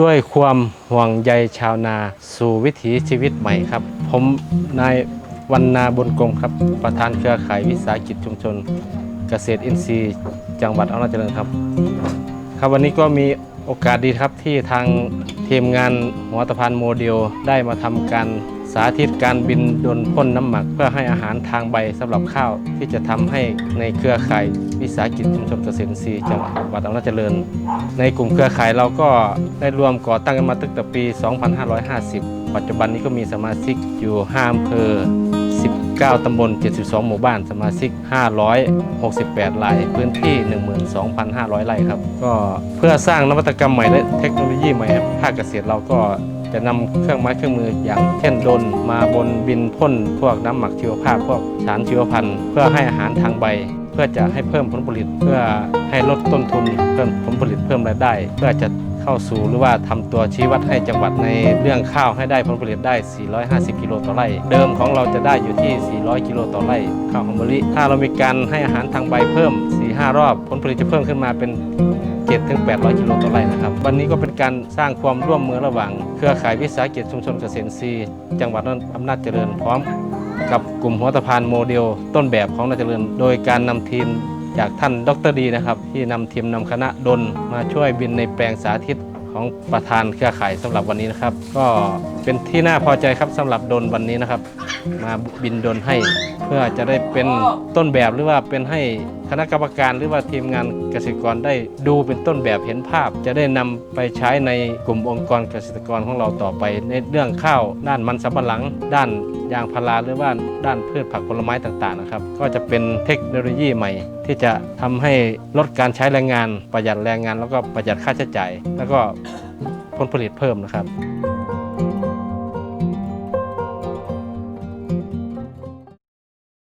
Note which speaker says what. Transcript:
Speaker 1: ด้วยความห่วงใยชาวนาสู่วิถีชีวิตใหม่ครับ ผมนายวันนาบุญกรมครับ ประธานเครือข่ายวิสาหกิจชุมชน เกษตรอินทรีย์ จังหวัดอำนาจเจริญครับ ครับวันนี้ก็มีโอกาสดีครับที่ทางทีมงานหัวตะพานโมเดลได้มาทำการ สาธิตการบินโดนพ่นน้ำหมัก เพื่อให้อาหารทางใบสำหรับข้าวที่จะทำให้ในเครือข่ายวิสาหกิจชุมชนเกษตรอินทรีจังหวัดอำนาจเจริญ ในกลุ่มเครือข่ายเราก็ได้รวมก่อตั้งกันมาตั้งแต่ปี 2550 ปัจจุบันนี้ก็มีสมาชิกอยู่5อำเภอ 19 ตำบล 72 หมู่บ้าน สมาชิก 568ราย พื้นที่ 12,500 ไร่ครับ ก็เพื่อสร้างนวัตกรรมใหม่และเทคโนโลยีใหม่ภาคเกษตรเราก็ จะนำเครื่องไม้เครื่องมืออย่างเช่นโดนมาบนบินพ่นพวกน้ำหมักชีวภาพพวกสารชีวพันธุ์เพื่อให้อาหารทางใบ เพื่อจะให้เพิ่มผลผลิต เพื่อให้ลดต้นทุนเพิ่มผลผลิตเพิ่มรายได้ เพื่อจะเข้าสู่หรือว่าทำตัวชี้วัดให้จังหวัดในเรื่องข้าวให้ได้ผลผลิตได้ 450 กิโลต่อไร่ เดิมของเราจะได้อยู่ที่ 400 กิโลต่อไร่ข้าวหอมมะลิถ้าเรามีการให้อาหารทางใบเพิ่ม 4-5 รอบ ผลผลิตจะเพิ่มขึ้นมาเป็น 7ถึง800กิโลต่อไร่นะครับ วันนี้ก็เป็นการสร้างความร่วมมือระหว่าง เครือข่ายวิสาหกิจชุมชนเกษตรซีจังหวัดนนอำนาจเจริญพร้อม กับกลุ่มหัวตะพานโมเดล ต้นแบบของนาจเจริญ โดยการนำทีมจากท่านดรดีนะครับ ที่นำทีมนำคณะดนมาช่วยบินในแปลงสาธิต ของประธานเครือข่ายสำหรับวันนี้นะครับ ก็เป็นที่น่าพอใจครับสำหรับดนวันนี้นะครับ มาบินดนให้เพื่อจะได้เป็นต้นแบบหรือว่าเป็นให้คณะกรรมการหรือว่าทีมงานเกษตรกรได้ดูเป็นต้นแบบเห็นภาพ จะได้นำไปใช้ในกลุ่มองค์กรเกษตรกรของเราต่อไป ในเรื่องข้าวด้านมันสำปะหลังด้าน ยางพาราหรือว่าด้านพืชผักผลไม้ต่างๆนะครับ ก็จะเป็นเทคโนโลยีใหม่ ที่จะทำให้ลดการใช้แรงงาน ประหยัดแรงงาน แล้วก็ประหยัดค่าใช้จ่ายแล้วก็ผลผลิตเพิ่มนะครับ